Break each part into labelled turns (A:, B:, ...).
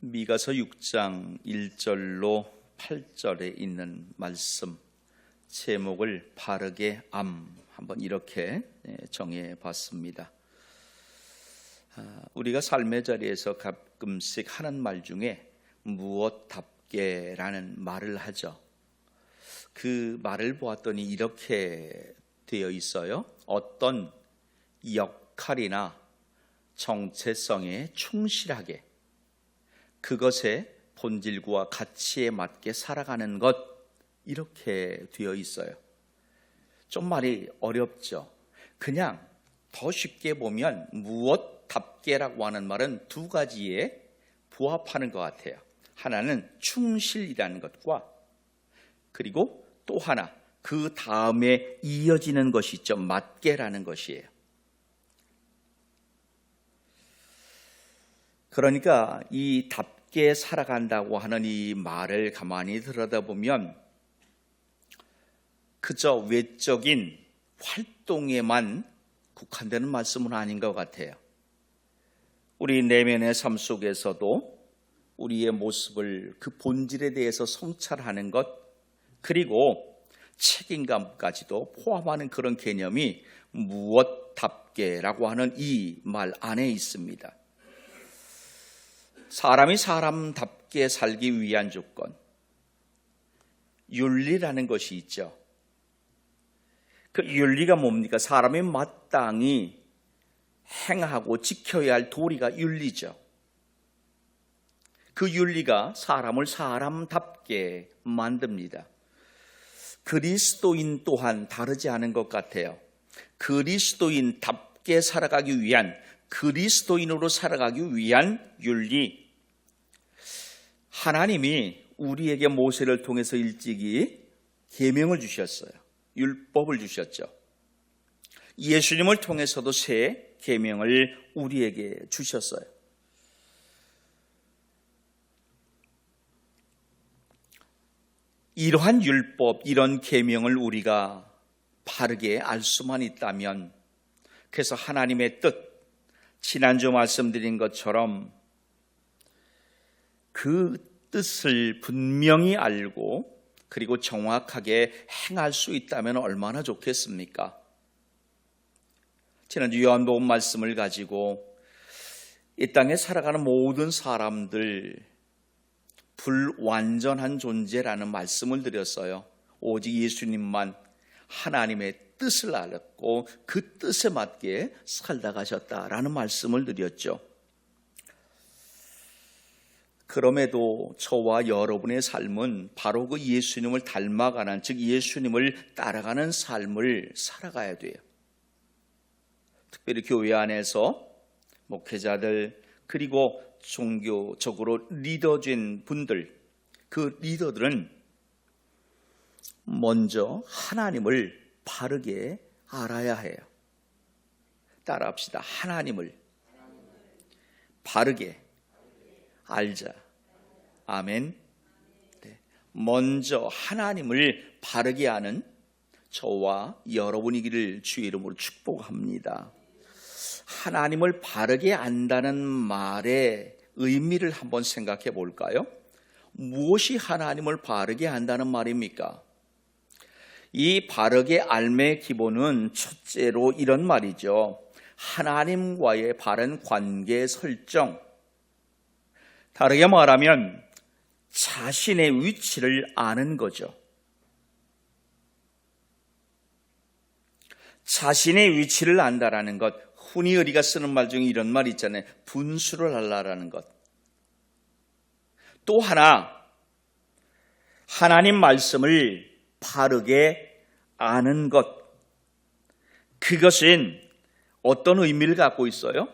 A: 미가서 6장 1절로 8절에 있는 말씀 제목을 바르게 암 한번 이렇게 예, 정해 봤습니다. 아, 우리가 삶의 자리에서 가끔씩 하는 말 중에 무엇답게라는 말을 하죠. 그 말을 보았더니 이렇게 되어 있어요. 어떤 역할이나 정체성에 충실하게 그것의 본질과 가치에 맞게 살아가는 것 이렇게 되어 있어요. 좀 말이 어렵죠. 그냥 더 쉽게 보면 무엇답게라고 하는 말은 두 가지에 부합하는 것 같아요. 하나는 충실이라는 것과 그리고 또 하나 그 다음에 이어지는 것이 있죠. 맞게라는 것이에요. 그러니까 이 답 게 살아간다고 하는 이 말을 가만히 들여다보면 그저 외적인 활동에만 국한되는 말씀은 아닌 것 같아요. 우리 내면의 삶 속에서도 우리의 모습을 그 본질에 대해서 성찰하는 것, 그리고 책임감까지도 포함하는 그런 개념이 무엇답게라고 하는 이 말 안에 있습니다. 사람이 사람답게 살기 위한 조건, 윤리라는 것이 있죠. 그 윤리가 뭡니까? 사람이 마땅히 행하고 지켜야 할 도리가 윤리죠. 그 윤리가 사람을 사람답게 만듭니다. 그리스도인 또한 다르지 않은 것 같아요. 그리스도인답게 살아가기 위한 그리스도인으로 살아가기 위한 윤리. 하나님이 우리에게 모세를 통해서 일찍이 계명을 주셨어요. 율법을 주셨죠. 예수님을 통해서도 새 계명을 우리에게 주셨어요. 이러한 율법, 이런 계명을 우리가 바르게 알 수만 있다면 그래서 하나님의 뜻, 지난주 말씀드린 것처럼 그 뜻을 분명히 알고 그리고 정확하게 행할 수 있다면 얼마나 좋겠습니까? 지난주 요한복음 말씀을 가지고 이 땅에 살아가는 모든 사람들 불완전한 존재라는 말씀을 드렸어요. 오직 예수님만 하나님의 뜻을 알았고 그 뜻에 맞게 살다 가셨다라는 말씀을 드렸죠. 그럼에도 저와 여러분의 삶은 바로 그 예수님을 닮아가는, 즉 예수님을 따라가는 삶을 살아가야 돼요. 특별히 교회 안에서 목회자들, 그리고 종교적으로 리더진 분들, 그 리더들은 먼저 하나님을 바르게 알아야 해요. 따라합시다. 하나님을 바르게 알자. 아멘. 네. 먼저 하나님을 바르게 아는 저와 여러분이기를 주의 이름으로 축복합니다. 하나님을 바르게 안다는 말의 의미를 한번 생각해 볼까요? 무엇이 하나님을 바르게 안다는 말입니까? 이 바르게 알의 기본은 첫째로 이런 말이죠. 하나님과의 바른 관계 설정. 다르게 말하면 자신의 위치를 아는 거죠. 자신의 위치를 안다라는 것, 흔히 우리가 쓰는 말 중에 이런 말 있잖아요. 분수를 알라라는 것. 또 하나, 하나님 말씀을 바르게 아는 것. 그것은 어떤 의미를 갖고 있어요?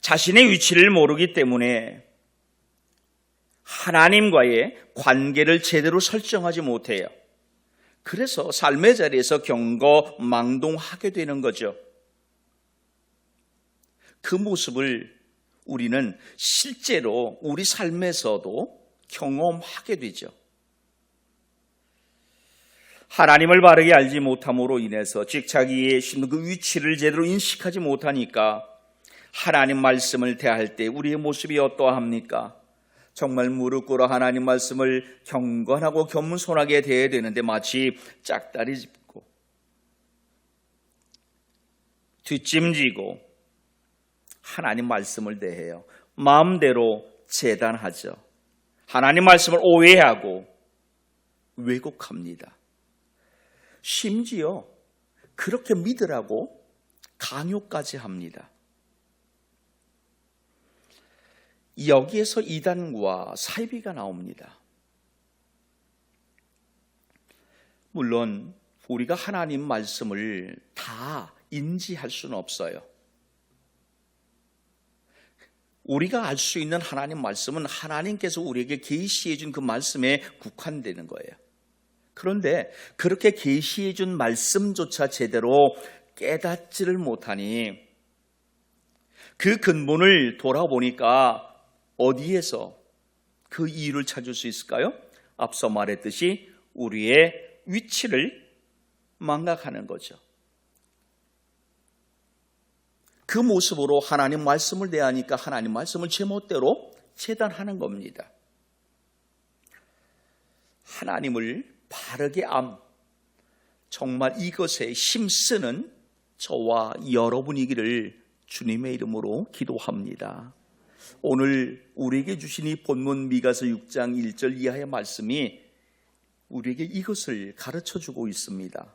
A: 자신의 위치를 모르기 때문에 하나님과의 관계를 제대로 설정하지 못해요. 그래서 삶의 자리에서 경거 망동하게 되는 거죠. 그 모습을 우리는 실제로 우리 삶에서도 경험하게 되죠. 하나님을 바르게 알지 못함으로 인해서 즉 자기의 그 위치를 제대로 인식하지 못하니까 하나님 말씀을 대할 때 우리의 모습이 어떠합니까? 정말 무릎 꿇어 하나님 말씀을 경건하고 겸손하게 대해야 되는데 마치 짝다리 짚고 뒷짐지고 하나님 말씀을 대해요. 마음대로 재단하죠. 하나님 말씀을 오해하고 왜곡합니다. 심지어 그렇게 믿으라고 강요까지 합니다. 여기에서 이단과 사이비가 나옵니다. 물론 우리가 하나님 말씀을 다 인지할 수는 없어요. 우리가 알 수 있는 하나님 말씀은 하나님께서 우리에게 계시해 준 그 말씀에 국한되는 거예요. 그런데 그렇게 계시해 준 말씀조차 제대로 깨닫지를 못하니 그 근본을 돌아보니까 어디에서 그 이유를 찾을 수 있을까요? 앞서 말했듯이 우리의 위치를 망각하는 거죠. 그 모습으로 하나님 말씀을 대하니까 하나님 말씀을 제멋대로 재단하는 겁니다. 하나님을 바르게 암, 정말 이것에 힘쓰는 저와 여러분이기를 주님의 이름으로 기도합니다. 오늘 우리에게 주신 이 본문 미가서 6장 1절 이하의 말씀이 우리에게 이것을 가르쳐 주고 있습니다.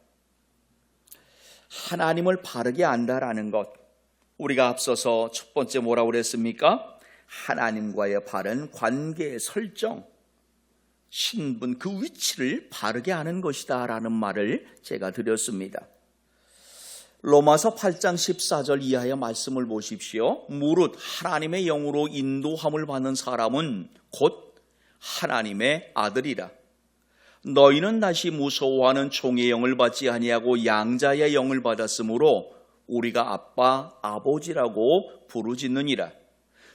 A: 하나님을 바르게 안다라는 것, 우리가 앞서서 첫 번째 뭐라고 그랬습니까? 하나님과의 바른 관계 설정, 신분, 그 위치를 바르게 하는 것이다 라는 말을 제가 드렸습니다. 로마서 8장 14절 이하의 말씀을 보십시오. 무릇 하나님의 영으로 인도함을 받는 사람은 곧 하나님의 아들이라. 너희는 다시 무서워하는 총의 영을 받지 아니하고 양자의 영을 받았으므로 우리가 아빠, 아버지라고 부르짖느니라.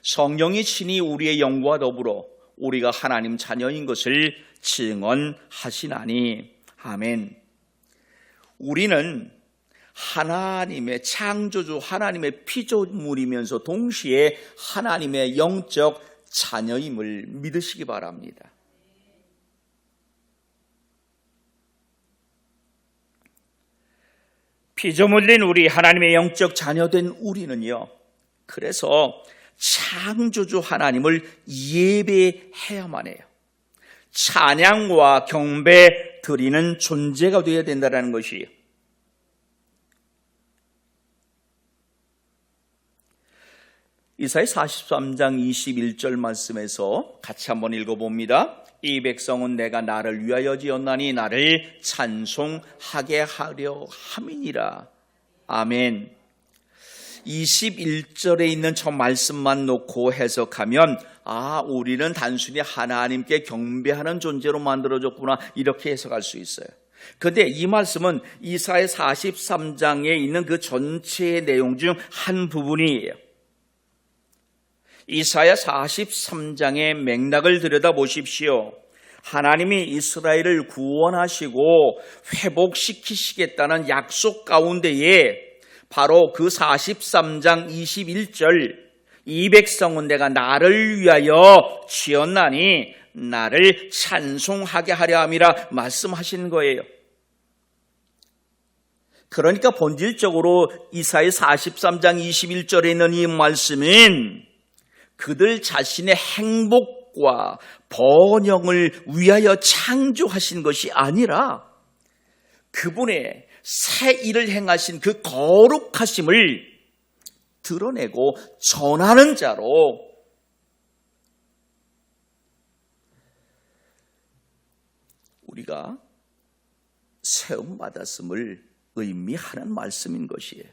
A: 성령이 친히 우리의 영과 더불어 우리가 하나님 자녀인 것을 증언하시나니. 아멘. 우리는 하나님의 창조주, 하나님의 피조물이면서 동시에 하나님의 영적 자녀임을 믿으시기 바랍니다. 피조물린 우리 하나님의 영적 자녀된 우리는요. 그래서 창조주 하나님을 예배해야만 해요. 찬양과 경배 드리는 존재가 되어야 된다는 것이에요. 이사의 43장 21절 말씀에서 같이 한번 읽어봅니다. 이 백성은 내가 나를 위하여 지었나니 나를 찬송하게 하려 함이니라. 아멘. 21절에 있는 저 말씀만 놓고 해석하면 아, 우리는 단순히 하나님께 경배하는 존재로 만들어졌구나 이렇게 해석할 수 있어요. 그런데 이 말씀은 이사의 43장에 있는 그 전체의 내용 중 한 부분이에요. 이사야 43장의 맥락을 들여다 보십시오. 하나님이 이스라엘을 구원하시고 회복시키시겠다는 약속 가운데에 바로 그 43장 21절 이 백성은 내가 나를 위하여 지었나니 나를 찬송하게 하려 함이라 말씀하신 거예요. 그러니까 본질적으로 이사의 43장 21절에 있는 이 말씀은 그들 자신의 행복과 번영을 위하여 창조하신 것이 아니라 그분의 새 일을 행하신 그 거룩하심을 드러내고 전하는 자로 우리가 세움 받았음을 의미하는 말씀인 것이에요.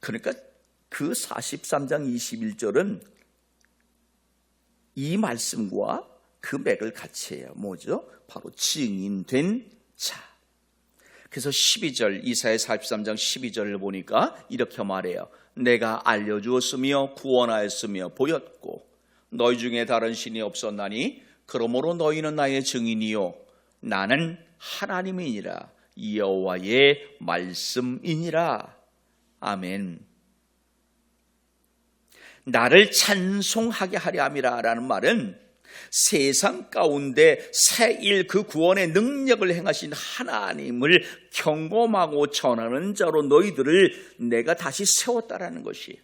A: 그러니까 그 43장 21절은 이 말씀과 그 맥을 같이 해요. 뭐죠? 바로 증인된 자. 그래서 12절, 이사의 43장 12절을 보니까 이렇게 말해요. 내가 알려주었으며 구원하였으며 보였고 너희 중에 다른 신이 없었나니 그러므로 너희는 나의 증인이요 나는 하나님이니라 여호와의 말씀이니라 아멘. 나를 찬송하게 하려 함이라라는 말은 세상 가운데 새일 그 구원의 능력을 행하신 하나님을 경험하고 전하는 자로 너희들을 내가 다시 세웠다라는 것이.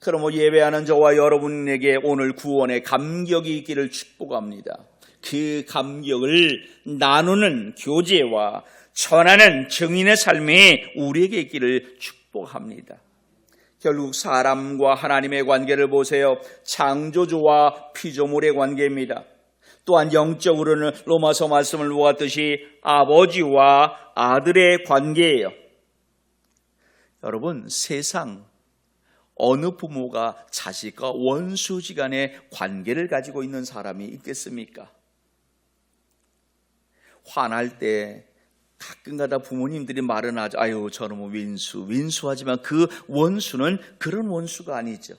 A: 그러므로 예배하는 저와 여러분에게 오늘 구원의 감격이 있기를 축복합니다. 그 감격을 나누는 교제와 전하는 증인의 삶이 우리에게 있기를 축복합니다. 결국 사람과 하나님의 관계를 보세요. 창조주와 피조물의 관계입니다. 또한 영적으로는 로마서 말씀을 보았듯이 아버지와 아들의 관계예요. 여러분, 세상 어느 부모가 자식과 원수지 간의 관계를 가지고 있는 사람이 있겠습니까? 화날 때 가끔가다 부모님들이 말은 하죠. 아유, 저놈은 윈수, 윈수하지만 그 원수는 그런 원수가 아니죠.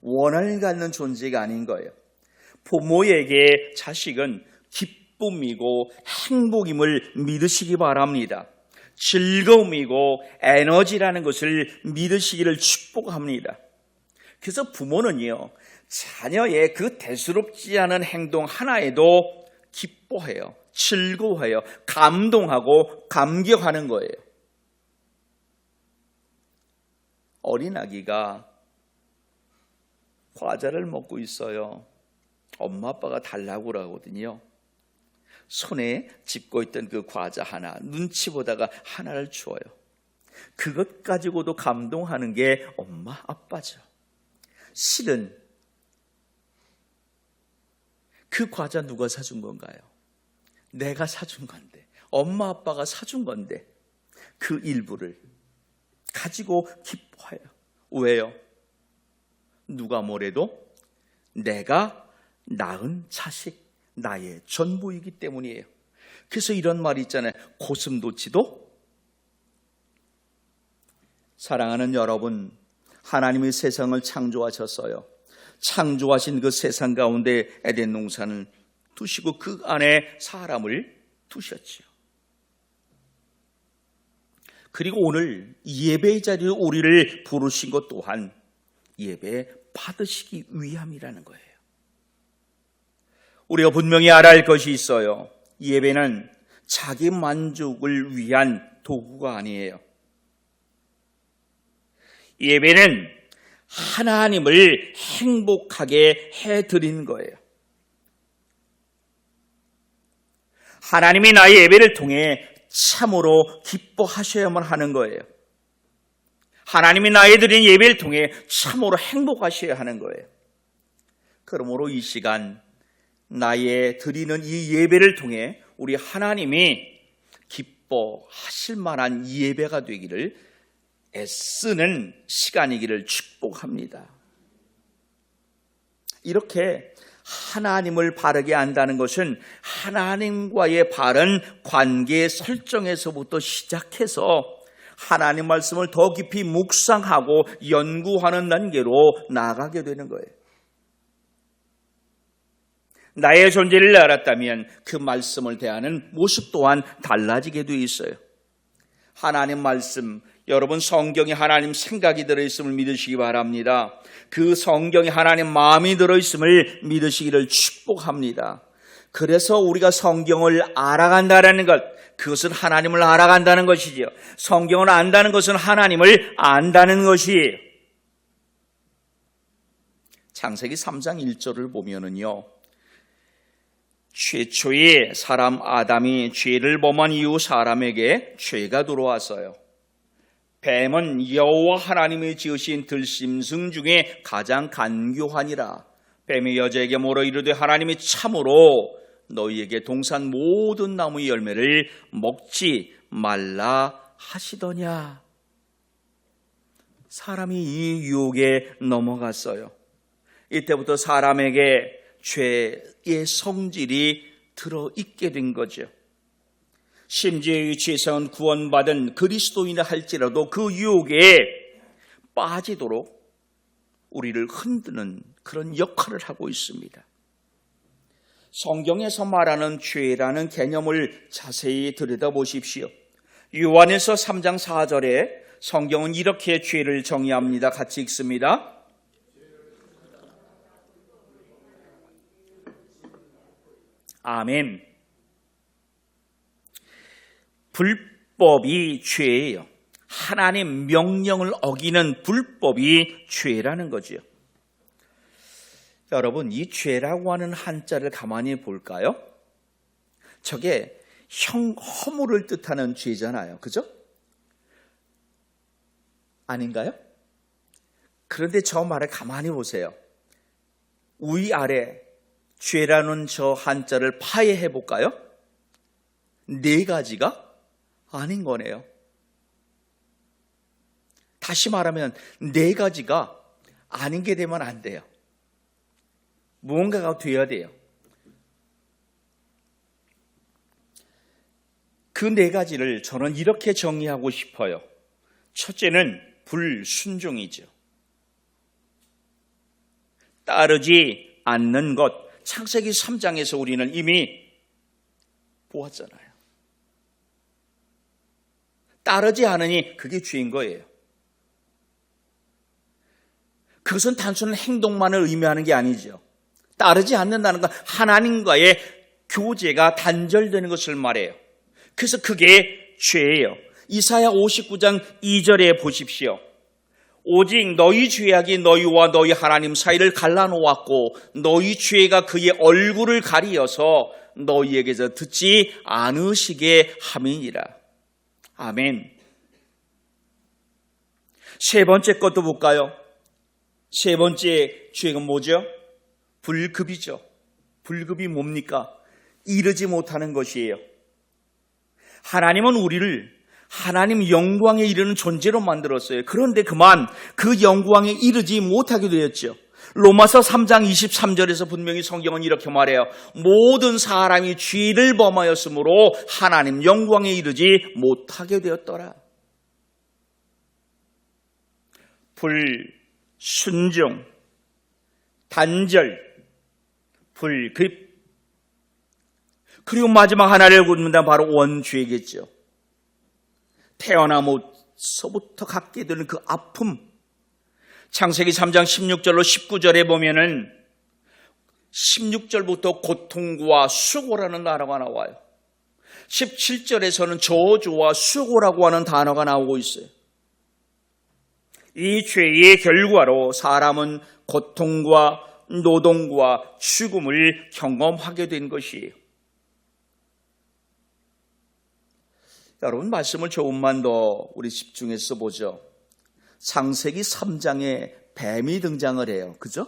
A: 원한을 갖는 존재가 아닌 거예요. 부모에게 자식은 기쁨이고 행복임을 믿으시기 바랍니다. 즐거움이고 에너지라는 것을 믿으시기를 축복합니다. 그래서 부모는요, 자녀의 그 대수롭지 않은 행동 하나에도 기뻐해요. 즐거워해요. 감동하고 감격하는 거예요. 어린아기가 과자를 먹고 있어요. 엄마 아빠가 달라고 그러거든요. 손에 짚고 있던 그 과자 하나, 눈치 보다가 하나를 주어요. 그것 가지고도 감동하는 게 엄마 아빠죠. 실은 그 과자 누가 사준 건가요? 내가 사준 건데, 엄마 아빠가 사준 건데, 그 일부를 가지고 기뻐해요. 왜요? 누가 뭐래도 내가 낳은 자식, 나의 전부이기 때문이에요. 그래서 이런 말이 있잖아요. 고슴도치도 사랑하는 여러분, 하나님의 세상을 창조하셨어요. 창조하신 그 세상 가운데 에덴 농산을 두시고 그 안에 사람을 두셨지요. 그리고 오늘 예배의 자리에 우리를 부르신 것 또한 예배 받으시기 위함이라는 거예요. 우리가 분명히 알아야 할 것이 있어요. 예배는 자기 만족을 위한 도구가 아니에요. 예배는 하나님을 행복하게 해드리는 거예요. 하나님이 나의 예배를 통해 참으로 기뻐하셔야만 하는 거예요. 하나님이 나의 드린 예배를 통해 참으로 행복하셔야 하는 거예요. 그러므로 이 시간 나의 드리는 이 예배를 통해 우리 하나님이 기뻐하실 만한 예배가 되기를 애쓰는 시간이기를 축복합니다. 이렇게 하나님을 바르게 안다는 것은 하나님과의 바른 관계 설정에서부터 시작해서 하나님 말씀을 더 깊이 묵상하고 연구하는 단계로 나가게 되는 거예요. 나의 존재를 알았다면 그 말씀을 대하는 모습 또한 달라지게 돼 있어요. 하나님 말씀, 여러분 성경에 하나님 생각이 들어있음을 믿으시기 바랍니다. 그 성경에 하나님 마음이 들어있음을 믿으시기를 축복합니다. 그래서 우리가 성경을 알아간다라는 것, 그것은 하나님을 알아간다는 것이지요. 성경을 안다는 것은 하나님을 안다는 것이에요. 창세기 3장 1절을 보면은요. 최초의 사람 아담이 죄를 범한 이후 사람에게 죄가 들어왔어요. 뱀은 여호와 하나님의 지으신 들심승 중에 가장 간교하니라. 뱀이 여자에게 물어 이르되 하나님이 참으로 너희에게 동산 모든 나무의 열매를 먹지 말라 하시더냐. 사람이 이 유혹에 넘어갔어요. 이때부터 사람에게 죄의 성질이 들어있게 된 거죠. 심지어 지혜성은 구원받은 그리스도인을 할지라도 그 유혹에 빠지도록 우리를 흔드는 그런 역할을 하고 있습니다. 성경에서 말하는 죄라는 개념을 자세히 들여다보십시오. 요한에서 3장 4절에 성경은 이렇게 죄를 정의합니다. 같이 읽습니다. 아멘. 불법이 죄예요. 하나님 명령을 어기는 불법이 죄라는 거지요. 여러분, 이 죄라고 하는 한자를 가만히 볼까요? 저게 형, 허물을 뜻하는 죄잖아요. 그죠? 아닌가요? 그런데 저 말을 가만히 보세요. 위아래 죄라는 저 한자를 파해해 볼까요? 네 가지가 아닌 거네요. 다시 말하면 네 가지가 아닌 게 되면 안 돼요. 무언가가 돼야 돼요. 그 네 가지를 저는 이렇게 정리하고 싶어요. 첫째는 불순종이죠. 따르지 않는 것. 창세기 3장에서 우리는 이미 보았잖아요. 따르지 않으니 그게 죄인 거예요. 그것은 단순한 행동만을 의미하는 게 아니죠. 따르지 않는다는 건 하나님과의 교제가 단절되는 것을 말해요. 그래서 그게 죄예요. 이사야 59장 2절에 보십시오. 오직 너희 죄악이 너희와 너희 하나님 사이를 갈라놓았고 너희 죄가 그의 얼굴을 가리어서 너희에게서 듣지 않으시게 함이니라. 아멘. 세 번째 것도 볼까요? 세 번째 죄가 뭐죠? 불급이죠. 불급이 뭡니까? 이르지 못하는 것이에요. 하나님은 우리를 하나님 영광에 이르는 존재로 만들었어요. 그런데 그만 그 영광에 이르지 못하게 되었죠. 로마서 3장 23절에서 분명히 성경은 이렇게 말해요. 모든 사람이 죄를 범하였으므로 하나님 영광에 이르지 못하게 되었더라. 불순종, 단절, 불급. 그리고 마지막 하나를 굽는다 바로 원죄겠죠. 태어나면서부터 갖게 되는 그 아픔. 창세기 3장 16절로 19절에 보면은 16절부터 고통과 수고라는 단어가 나와요. 17절에서는 저주와 수고라고 하는 단어가 나오고 있어요. 이 죄의 결과로 사람은 고통과 노동과 죽음을 경험하게 된 것이에요. 여러분 말씀을 조금만 더 우리 집중해서 보죠. 창세기 3장에 뱀이 등장을 해요. 그죠?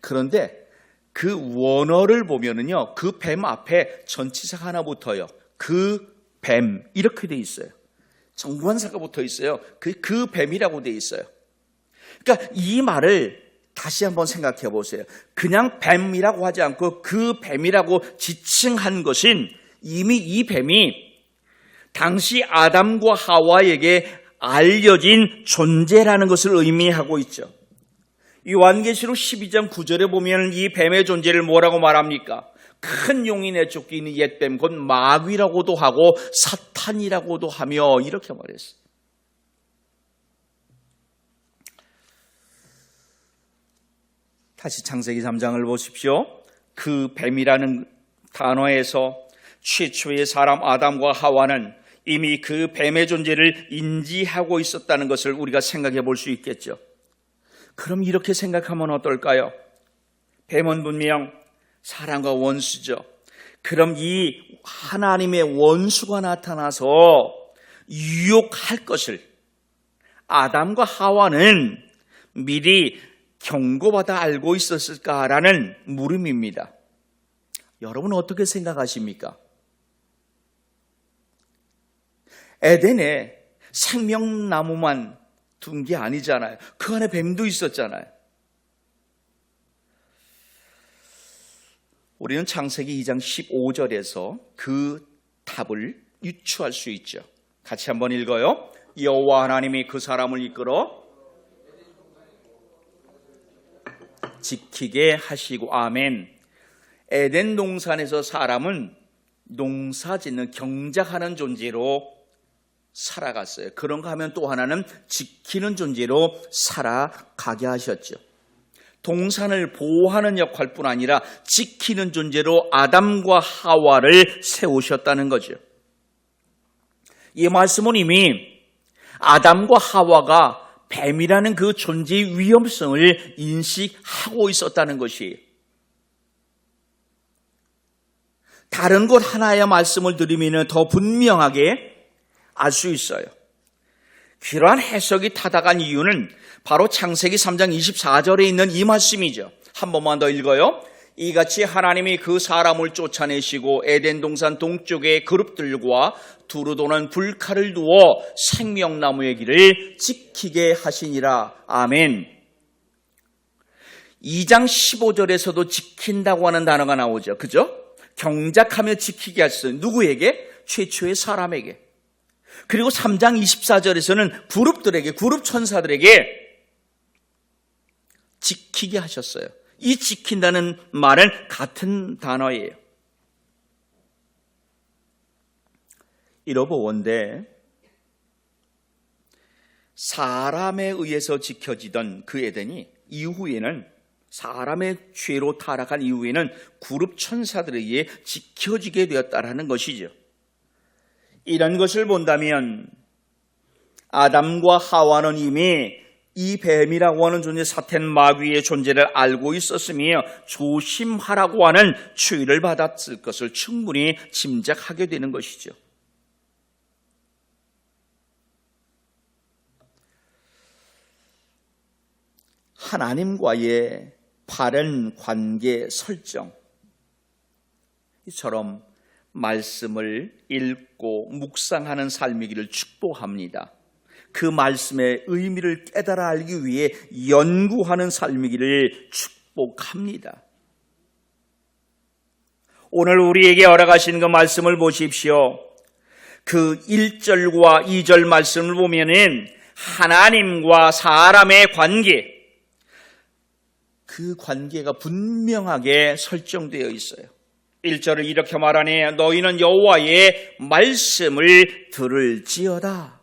A: 그런데 그 원어를 보면은요. 그 뱀 앞에 전치사가 하나 붙어요. 그 뱀 이렇게 돼 있어요. 정관사가 붙어 있어요. 그, 그 뱀이라고 돼 있어요. 그러니까 이 말을 다시 한번 생각해 보세요. 그냥 뱀이라고 하지 않고 그 뱀이라고 지칭한 것은 이미 이 뱀이 당시 아담과 하와에게 알려진 존재라는 것을 의미하고 있죠. 요한계시록 12장 9절에 보면 이 뱀의 존재를 뭐라고 말합니까? 큰 용이 내쫓기 있는 옛뱀 곧 마귀라고도 하고 사탄이라고도 하며 이렇게 말했어요. 다시 창세기 3장을 보십시오. 그 뱀이라는 단어에서 최초의 사람 아담과 하와는 이미 그 뱀의 존재를 인지하고 있었다는 것을 우리가 생각해 볼 수 있겠죠. 그럼 이렇게 생각하면 어떨까요? 뱀은 분명 사람과 원수죠. 그럼 이 하나님의 원수가 나타나서 유혹할 것을 아담과 하와는 미리 경고받아 알고 있었을까라는 물음입니다. 여러분 어떻게 생각하십니까? 에덴에 생명나무만 둔 게 아니잖아요. 그 안에 뱀도 있었잖아요. 우리는 창세기 2장 15절에서 그 답을 유추할 수 있죠. 같이 한번 읽어요. 여호와 하나님이 그 사람을 이끌어 지키게 하시고 아멘. 에덴 동산에서 사람은 농사 짓는 경작하는 존재로 살아갔어요. 그런가 하면 또 하나는 지키는 존재로 살아가게 하셨죠. 동산을 보호하는 역할뿐 아니라 지키는 존재로 아담과 하와를 세우셨다는 거죠. 이 말씀은 이미 아담과 하와가 뱀이라는 그 존재의 위험성을 인식하고 있었다는 것이 다른 것 하나의 말씀을 드리면 더 분명하게 알 수 있어요. 그러한 해석이 타당한 이유는 바로 창세기 3장 24절에 있는 이 말씀이죠. 한 번만 더 읽어요. 이같이 하나님이 그 사람을 쫓아내시고 에덴 동산 동쪽의 그룹들과 두루 도는 불칼을 두어 생명나무의 길을 지키게 하시니라. 아멘. 2장 15절에서도 지킨다고 하는 단어가 나오죠. 그죠? 경작하며 지키게 하셨어요. 누구에게? 최초의 사람에게. 그리고 3장 24절에서는 그룹들에게, 그룹 천사들에게 지키게 하셨어요. 이 지킨다는 말은 같은 단어예요. 이러보건대 사람에 의해서 지켜지던 그 에덴이 이후에는 사람의 죄로 타락한 이후에는 그룹 천사들에 의해 지켜지게 되었다라는 것이죠. 이런 것을 본다면 아담과 하와는 이미 이 뱀이라고 하는 존재 사텐 마귀의 존재를 알고 있었으며 조심하라고 하는 추위를 받았을 것을 충분히 짐작하게 되는 것이죠. 하나님과의 바른 관계 설정 이처럼 말씀을 읽고 묵상하는 삶이기를 축복합니다. 그 말씀의 의미를 깨달아 알기 위해 연구하는 삶이기를 축복합니다. 오늘 우리에게 허락하신 그 말씀을 보십시오. 그 1절과 2절 말씀을 보면은 하나님과 사람의 관계, 그 관계가 분명하게 설정되어 있어요. 1절을 이렇게 말하네. 너희는 여호와의 말씀을 들을지어다.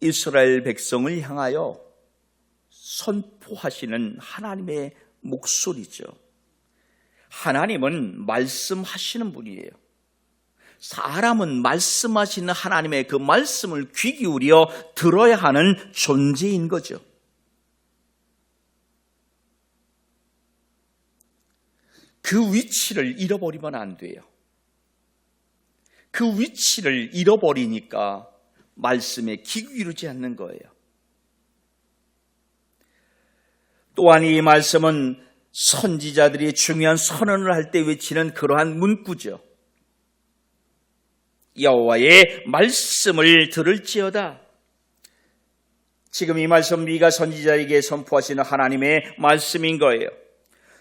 A: 이스라엘 백성을 향하여 선포하시는 하나님의 목소리죠. 하나님은 말씀하시는 분이에요. 사람은 말씀하시는 하나님의 그 말씀을 귀 기울여 들어야 하는 존재인 거죠. 그 위치를 잃어버리면 안 돼요. 그 위치를 잃어버리니까 말씀에 귀 기울이지 않는 거예요. 또한 이 말씀은 선지자들이 중요한 선언을 할 때 외치는 그러한 문구죠. 여호와의 말씀을 들을지어다. 지금 이 말씀 미가 선지자에게 선포하시는 하나님의 말씀인 거예요.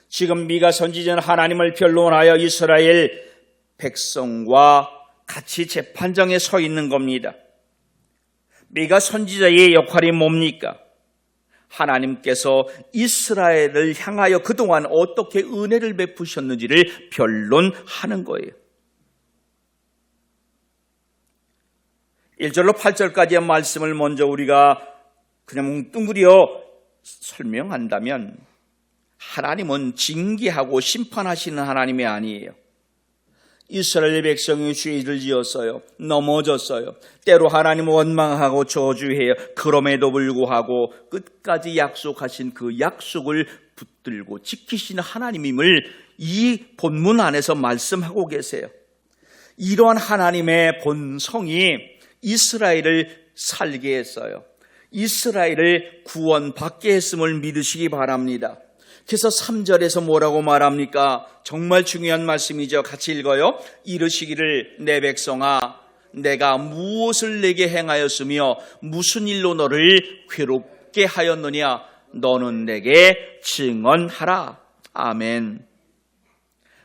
A: 지금 미가 선지자는 하나님을 변론하여 이스라엘 백성과 같이 재판장에 서 있는 겁니다. 미가 선지자의 역할이 뭡니까? 하나님께서 이스라엘을 향하여 그동안 어떻게 은혜를 베푸셨는지를 변론하는 거예요. 1절로 8절까지의 말씀을 먼저 우리가 그냥 뚱그려 설명한다면 하나님은 징계하고 심판하시는 하나님이 아니에요. 이스라엘 백성이 죄를 지었어요. 넘어졌어요. 때로 하나님을 원망하고 저주해요. 그럼에도 불구하고 끝까지 약속하신 그 약속을 붙들고 지키시는 하나님임을 이 본문 안에서 말씀하고 계세요. 이러한 하나님의 본성이 이스라엘을 살게 했어요. 이스라엘을 구원받게 했음을 믿으시기 바랍니다. 그래서 3절에서 뭐라고 말합니까? 정말 중요한 말씀이죠. 같이 읽어요. 이르시기를 내 백성아 내가 무엇을 내게 행하였으며 무슨 일로 너를 괴롭게 하였느냐 너는 내게 증언하라. 아멘.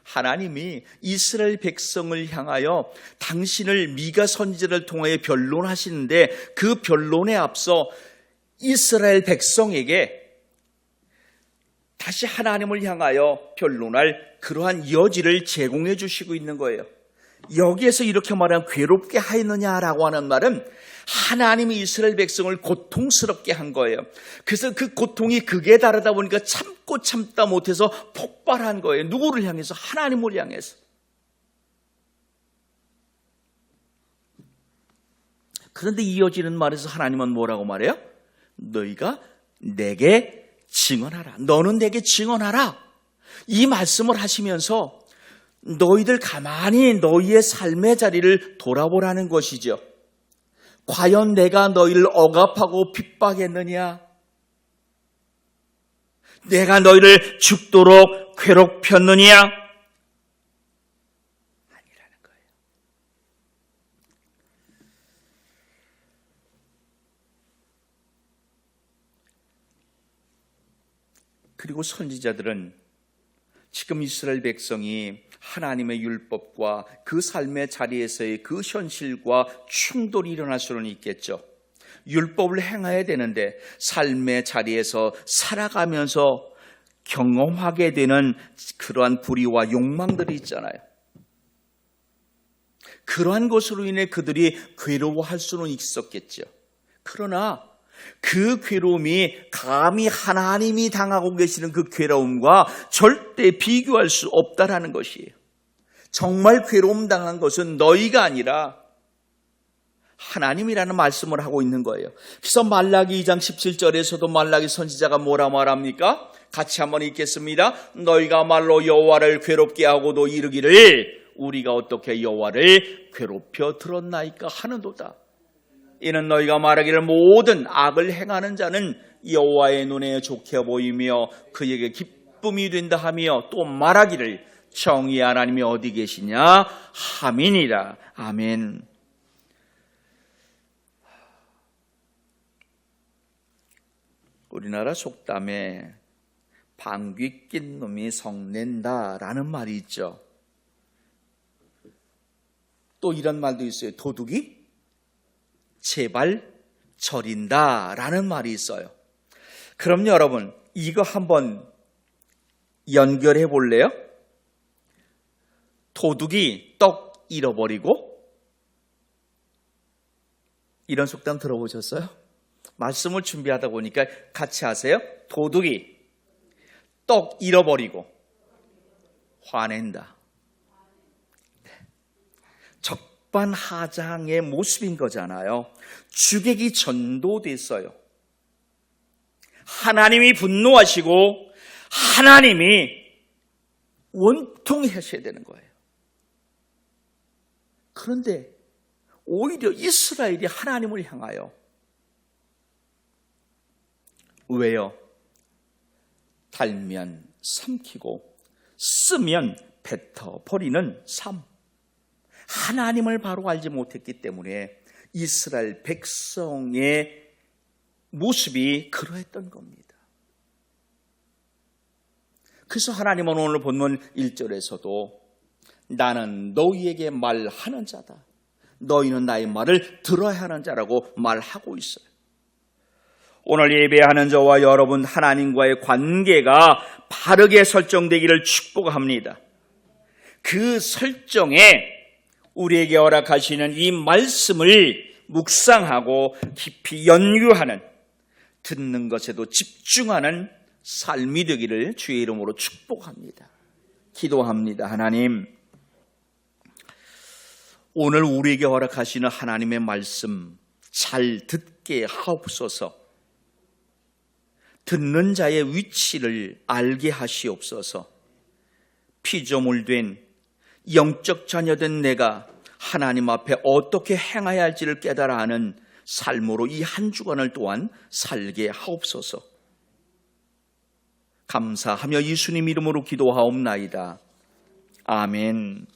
A: 하나님이 이스라엘 백성을 향하여 당신을 미가 선지자를 통하여 변론하시는데 그 변론에 앞서 이스라엘 백성에게 다시 하나님을 향하여 변론할 그러한 여지를 제공해 주시고 있는 거예요. 여기에서 이렇게 말하면 괴롭게 하였느냐라고 하는 말은 하나님이 이스라엘 백성을 고통스럽게 한 거예요. 그래서 그 고통이 극에 달하다 보니까 참고 참다 못해서 폭발한 거예요. 누구를 향해서? 하나님을 향해서. 그런데 이어지는 말에서 하나님은 뭐라고 말해요? 너희가 내게 증언하라. 너는 내게 증언하라. 이 말씀을 하시면서 너희들 가만히 너희의 삶의 자리를 돌아보라는 것이죠. 과연 내가 너희를 억압하고 핍박했느냐? 내가 너희를 죽도록 괴롭혔느냐? 아니라는 거예요. 그리고 선지자들은 지금 이스라엘 백성이 하나님의 율법과 그 삶의 자리에서의 그 현실과 충돌이 일어날 수는 있겠죠. 율법을 행해야 되는데 삶의 자리에서 살아가면서 경험하게 되는 그러한 불의와 욕망들이 있잖아요. 그러한 것으로 인해 그들이 괴로워할 수는 있었겠죠. 그러나 그 괴로움이 감히 하나님이 당하고 계시는 그 괴로움과 절대 비교할 수 없다라는 것이에요. 정말 괴로움 당한 것은 너희가 아니라 하나님이라는 말씀을 하고 있는 거예요. 그래서 말라기 2장 17절에서도 말라기 선지자가 뭐라 말합니까? 같이 한번 읽겠습니다. 너희가 말로 여호와를 괴롭게 하고도 이르기를 우리가 어떻게 여호와를 괴롭혀 들었나이까 하는도다. 이는 너희가 말하기를 모든 악을 행하는 자는 여호와의 눈에 좋게 보이며 그에게 기쁨이 된다 하며 또 말하기를 정의 하나님이 어디 계시냐 함이니라 아멘. 우리나라 속담에 방귀 낀 놈이 성낸다라는 말이 있죠. 또 이런 말도 있어요. 도둑이 제발 절인다 라는 말이 있어요. 그럼 여러분 이거 한번 연결해 볼래요? 도둑이 떡 잃어버리고 이런 속담 들어보셨어요? 말씀을 준비하다 보니까 같이 하세요. 도둑이 떡 잃어버리고 화낸다. 적반하장의 모습인 거잖아요. 주객이 전도됐어요. 하나님이 분노하시고 하나님이 원통하셔야 되는 거예요. 그런데 오히려 이스라엘이 하나님을 향하여 왜요? 달면 삼키고 쓰면 뱉어 버리는 삶. 하나님을 바로 알지 못했기 때문에 이스라엘 백성의 모습이 그러했던 겁니다. 그래서 하나님은 오늘 본문 1절에서도 나는 너희에게 말하는 자다. 너희는 나의 말을 들어야 하는 자라고 말하고 있어요. 오늘 예배하는 저와 여러분 하나님과의 관계가 바르게 설정되기를 축복합니다. 그 설정에 우리에게 허락하시는 이 말씀을 묵상하고 깊이 연구하는 듣는 것에도 집중하는 삶이 되기를 주의 이름으로 축복합니다. 기도합니다. 하나님, 오늘 우리에게 허락하시는 하나님의 말씀 잘 듣게 하옵소서. 듣는 자의 위치를 알게 하시옵소서. 피조물 된 영적 자녀된 내가 하나님 앞에 어떻게 행해야 할지를 깨달아 하는 삶으로 이 한 주간을 또한 살게 하옵소서. 감사하며 예수님 이름으로 기도하옵나이다. 아멘.